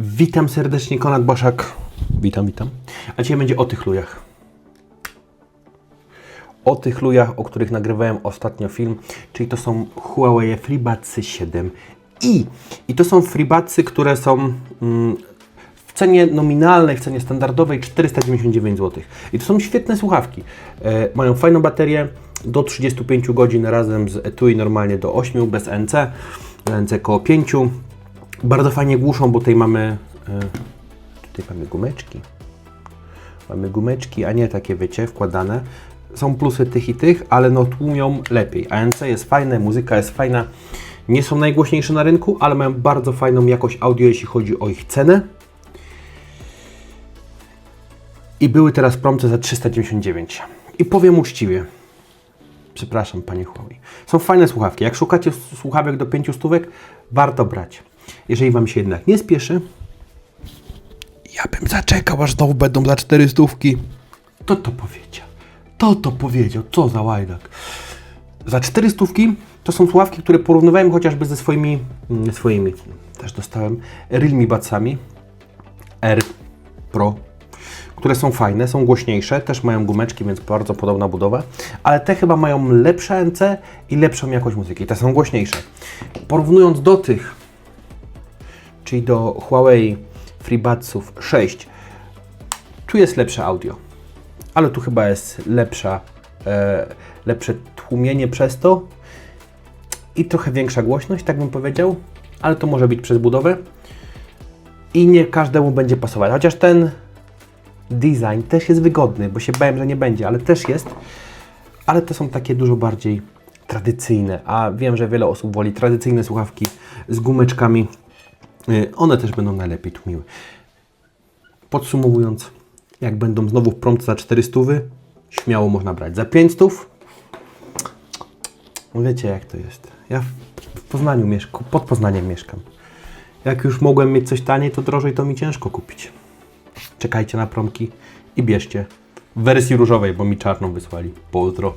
Witam serdecznie, Konrad Boszak. Witam, witam. A dzisiaj będzie o tych lujach. O tych lujach, o których nagrywałem ostatnio film, czyli to są Huawei FreeBudsy 7 i. I to są FreeBudsy, które są mm, w cenie nominalnej, w cenie standardowej 499 zł. I to są świetne słuchawki. E, mają fajną baterię, do 35 godzin razem z etui normalnie do 8, bez NC, NC koło 5. Bardzo fajnie głuszą, bo tutaj mamy, e, tutaj mamy gumeczki. Mamy gumeczki, a nie takie, wiecie, wkładane. Są plusy tych i tych, ale no tłumią lepiej. ANC jest fajne, muzyka jest fajna. Nie są najgłośniejsze na rynku, ale mają bardzo fajną jakość audio, jeśli chodzi o ich cenę. I były teraz promce za 399. I powiem uczciwie, przepraszam Panie Huawei, są fajne słuchawki. Jak szukacie słuchawek do 5 stówek, warto brać. Jeżeli Wam się jednak nie spieszy, ja bym zaczekał, aż znowu będą za 4 stówki. To to powiedział. To to powiedział. Co za łajdak. Za 4 stówki to są słuchawki, które porównywałem chociażby ze swoimi, mm, swoimi też dostałem, Realme Budsami R Pro, które są fajne, są głośniejsze, też mają gumeczki, więc bardzo podobna budowa, ale te chyba mają lepsze NC i lepszą jakość muzyki. Te są głośniejsze. Porównując do tych, czyli do Huawei FreeBudsów 6, tu jest lepsze audio, ale tu chyba jest lepsza, e, lepsze tłumienie przez to i trochę większa głośność, tak bym powiedział, ale to może być przez budowę i nie każdemu będzie pasować. Chociaż ten design też jest wygodny, bo się bałem, że nie będzie, ale też jest. Ale to są takie dużo bardziej tradycyjne, a wiem, że wiele osób woli tradycyjne słuchawki z gumeczkami. Y, One też będą najlepiej tłumiły. Podsumowując, jak będą znowu w promce za 400, śmiało można brać. Za 500, no wiecie jak to jest. Ja w- Poznaniu mieszkam, pod Poznaniem mieszkam. Jak już mogłem mieć coś taniej, to drożej to mi ciężko kupić. Czekajcie na promki i bierzcie. W wersji różowej, bo mi czarną wysłali. Pozdro.